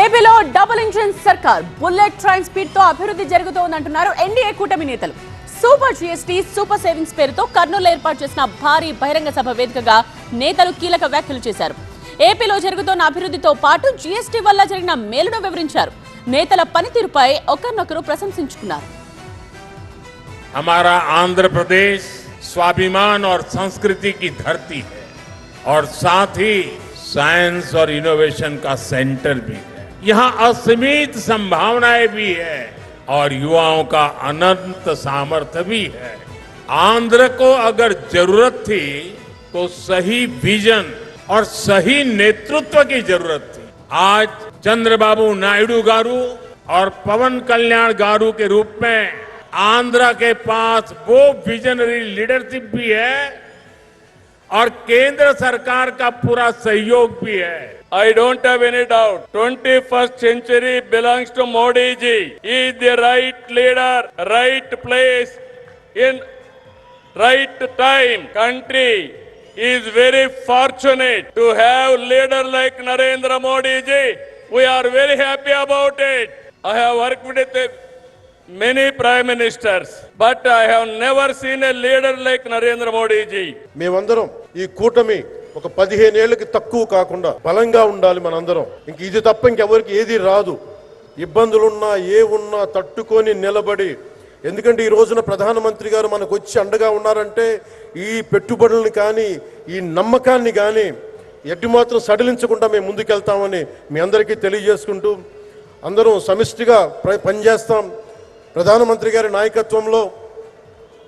ఏపీలో double engine సర్కార్ bullet train speed తో అభివృద్ధి జరుగుతోందంటున్నారు ఎన్డీఏ కూటమి నేతలు సూపర్ జీఎస్టీ సూపర్ సేవింగ్స్ పేరుతో కర్నూలు ఏర్పాటు చేసిన భారీ బహిరంగ సభ వేదికగా నేతలు కీలక వ్యాఖ్యలు చేశారు ఏపీలో జరుగుతోన్న అభివృద్ధితో పాటు జీఎస్టీ వల్ల జరిగిన మేలును వివరించారు నేతల పనితీరుపై ఒకరినొకరు ప్రశంసించుకున్నారు हमारा आंध्र प्रदेश स्वाभिमान और संस्कृति की धरती है और साथ ही साइंस और इनोवेशन का सेंटर भी है यहाँ असीमित संभावनाएँ भी है और युवाओं का अनंत सामर्थ्य भी है। आंध्र को अगर ज़रूरत थी तो सही विजन और सही नेतृत्व की ज़रूरत थी। आज चंद्रबाबू नायडू गारू और पवन कल्याण गारू के रूप में आंध्र के पास वो विजनरी लीडरशिप भी है और केंद्र सरकार का पूरा सहयोग भी है। I don't have any doubt. 21st century belongs to Modi ji. He is the right leader, right place, in right time. Country is very fortunate to have leader like Narendra Modi ji. We are very happy about it. I have worked with many prime ministers, but I have never seen a leader like Narendra Modi ji. మేమందరం ఈ కూటమి ఒక పదిహేను ఏళ్ళకి తక్కువ కాకుండా బలంగా ఉండాలి మనందరం. ఇంక ఇది తప్ప ఇంకెవరికి ఏది రాదు. ఇబ్బందులున్నా ఏ ఉన్నా తట్టుకొని నిలబడి. ఎందుకంటే ఈ రోజున ప్రధానమంత్రి గారు మనకు వచ్చి అండగా ఉన్నారంటే ఈ పెట్టుబడుల్ని కానీ ఈ నమ్మకాన్ని కానీ ఎట్టి మాత్రం సడలించకుండా మేము ముందుకెళ్తామని మీ అందరికీ తెలియజేసుకుంటూ అందరం సమిష్టిగా ప్ర- పనిచేస్తాం. ప్రధానమంత్రి గారి నాయకత్వంలో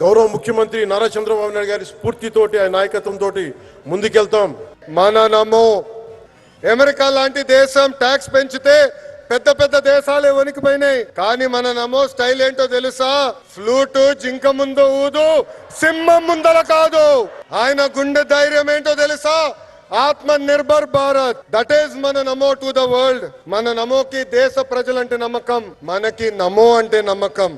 గౌరవ ముఖ్యమంత్రి నారా చంద్రబాబు నాయుడు గారి స్ఫూర్తితోటి ఆయన నాయకత్వంతో ముందుకెళ్తాం. మన నమో అమెరికా లాంటి దేశం ట్యాక్స్ పెంచితే పెద్ద పెద్ద దేశాలే వణికిపోయినాయి. కానీ మన నమో స్టైల్ ఏంటో తెలుసా? ఫ్లూటు జింక ముందు ఊదు సింహం ముందర కాదు. ఆయన గుండె ధైర్యం ఏంటో తెలుసా? ఆత్మ నిర్భర్ భారత్. దట్ ఈస్ మన నమో టు ద వరల్డ్ మన నమోకి దేశ ప్రజలంటే నమ్మకం మనకి నమో అంటే నమ్మకం.